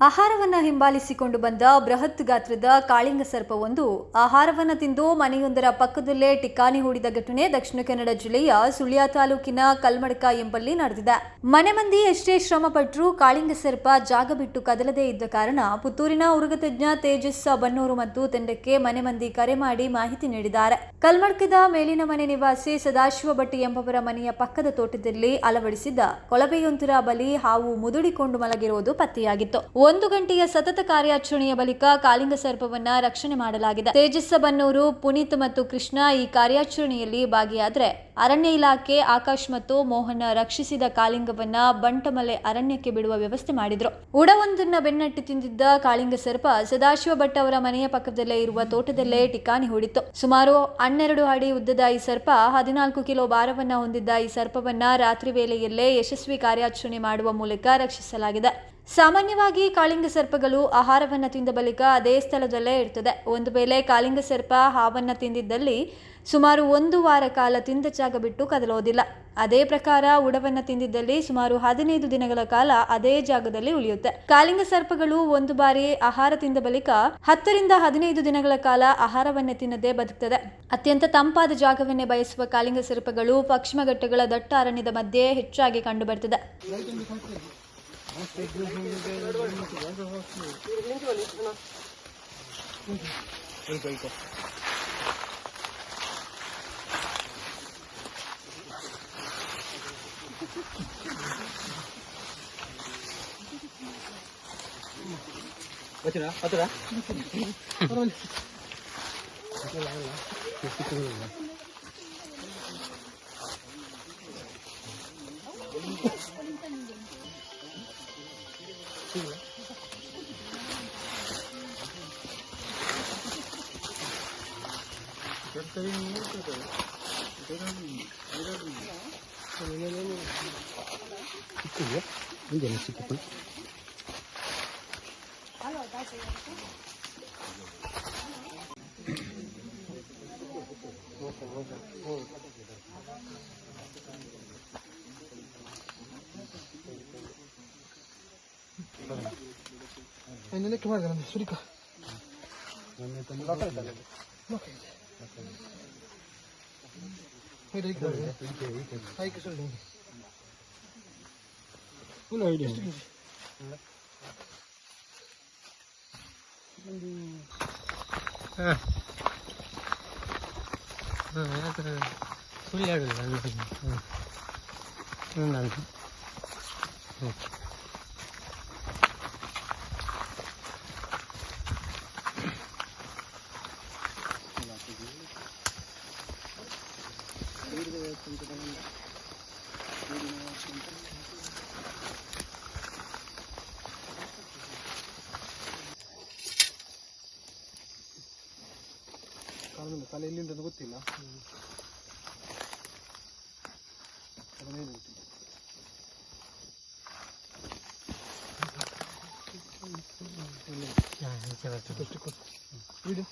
ಆಹಾರವನ್ನ ಹಿಂಬಾಲಿಸಿಕೊಂಡು ಬಂದ ಬೃಹತ್ ಗಾತ್ರದ ಕಾಳಿಂಗ ಸರ್ಪವೊಂದು ಆಹಾರವನ್ನ ತಿಂದು ಮನೆಯೊಂದರ ಪಕ್ಕದಲ್ಲೇ ಟಿಕ್ಕಾನಿ ಹೂಡಿದ ಘಟನೆ ದಕ್ಷಿಣ ಕನ್ನಡ ಜಿಲ್ಲೆಯ ಸುಳ್ಯ ತಾಲೂಕಿನ ಕಲ್ಮಡ್ಕ ಎಂಬಲ್ಲಿ ನಡೆದಿದೆ. ಮನೆ ಮಂದಿ ಎಷ್ಟೇ ಶ್ರಮ ಪಟ್ಟರೂ ಕಾಳಿಂಗ ಸರ್ಪ ಜಾಗ ಬಿಟ್ಟು ಕದಲದೇ ಇದ್ದ ಕಾರಣ ಪುತ್ತೂರಿನ ಉರುಗತಜ್ಞ ತೇಜಸ್ ಬನ್ನೂರು ಮತ್ತು ತಂಡಕ್ಕೆ ಮನೆ ಮಂದಿ ಕರೆ ಮಾಡಿ ಮಾಹಿತಿ ನೀಡಿದ್ದಾರೆ. ಕಲ್ಮಡ್ಕದ ಮೇಲಿನ ಮನೆ ನಿವಾಸಿ ಸದಾಶಿವ ಭಟ್ಟಿ ಎಂಬವರ ಮನೆಯ ಪಕ್ಕದ ತೋಟದಲ್ಲಿ ಅಳವಡಿಸಿದ್ದ ಕೊಳವೆಯೊಂದರ ಬಲಿ ಹಾವು ಮುದುಡಿಕೊಂಡು ಮಲಗಿರುವುದು ಪತ್ತೆಯಾಗಿತ್ತು. ಒಂದು ಗಂಟೆಯ ಸತತ ಕಾರ್ಯಾಚರಣೆಯ ಬಳಿಕ ಕಾಳಿಂಗ ಸರ್ಪವನ್ನ ರಕ್ಷಣೆ ಮಾಡಲಾಗಿದೆ. ತೇಜಸ್ಸ ಬನ್ನೂರು ಪುನೀತ್ ಮತ್ತು ಕೃಷ್ಣ ಈ ಕಾರ್ಯಾಚರಣೆಯಲ್ಲಿ ಭಾಗಿಯಾದ್ರೆ ಅರಣ್ಯ ಇಲಾಖೆ, ಆಕಾಶ್ ಮತ್ತು ಮೋಹನ ರಕ್ಷಿಸಿದ ಕಾಳಿಂಗವನ್ನ ಬಂಟಮಲೆ ಅರಣ್ಯಕ್ಕೆ ಬಿಡುವ ವ್ಯವಸ್ಥೆ ಮಾಡಿದ್ರು. ಉಡವೊಂದನ್ನ ಬೆನ್ನಟ್ಟಿ ತಿಂದಿದ್ದ ಕಾಳಿಂಗ ಸರ್ಪ ಸದಾಶಿವ ಭಟ್ ಅವರ ಮನೆಯ ಪಕ್ಕದಲ್ಲೇ ಇರುವ ತೋಟದಲ್ಲೇ ಟಿಕಾಣಿ ಹೂಡಿತ್ತು. ಸುಮಾರು ಹನ್ನೆರಡು ಅಡಿ ಉದ್ದದ ಈ ಸರ್ಪ, ಹದಿನಾಲ್ಕು ಕಿಲೋ ಭಾರವನ್ನ ಹೊಂದಿದ್ದ ಈ ಸರ್ಪವನ್ನ ರಾತ್ರಿ ವೇಳೆಯಲ್ಲೇ ಯಶಸ್ವಿ ಕಾರ್ಯಾಚರಣೆ ಮಾಡುವ ಮೂಲಕ ರಕ್ಷಿಸಲಾಗಿದೆ. ಸಾಮಾನ್ಯವಾಗಿ ಕಾಳಿಂಗ ಸರ್ಪಗಳು ಆಹಾರವನ್ನ ತಿಂದ ಬಳಿಕ ಅದೇ ಸ್ಥಳದಲ್ಲೇ ಇರ್ತದೆ. ಒಂದು ವೇಳೆ ಕಾಳಿಂಗ ಸರ್ಪ ಹಾವನ್ನು ತಿಂದಿದ್ದಲ್ಲಿ ಸುಮಾರು ಒಂದು ವಾರ ಕಾಲ ತಿಂದ ಜಾಗ ಬಿಟ್ಟು ಕದಲೋದಿಲ್ಲ. ಅದೇ ಪ್ರಕಾರ ಉಡವನ್ನ ತಿಂದಿದ್ದಲ್ಲಿ ಸುಮಾರು ಹದಿನೈದು ದಿನಗಳ ಕಾಲ ಅದೇ ಜಾಗದಲ್ಲಿ ಉಳಿಯುತ್ತೆ. ಕಾಳಿಂಗ ಸರ್ಪಗಳು ಒಂದು ಬಾರಿ ಆಹಾರ ತಿಂದ ಬಳಿಕ ಹತ್ತರಿಂದ ಹದಿನೈದು ದಿನಗಳ ಕಾಲ ಆಹಾರವನ್ನೇ ತಿನ್ನದೇ ಬದುಕ್ತದೆ. ಅತ್ಯಂತ ತಂಪಾದ ಜಾಗವನ್ನೇ ಬಯಸುವ ಕಾಳಿಂಗ ಸರ್ಪಗಳು ಪಶ್ಚಿಮ ಘಟ್ಟಗಳ ದಟ್ಟ ಅರಣ್ಯದ ಮಧ್ಯೆ ಹೆಚ್ಚಾಗಿ ಕಂಡುಬರ್ತದೆ. వచ్చినా ¿Qué es eso? ¿Qué es eso? ほない。で。うん。うん、やったら、取り上げ。うん。うん、うん。ಅದನ್ನೇನು ಗೊತ್ತಿಲ್ಲ. ಹಾಂ ಎಷ್ಟು ಕೊಟ್ಟು ವಿಡಿಯೋ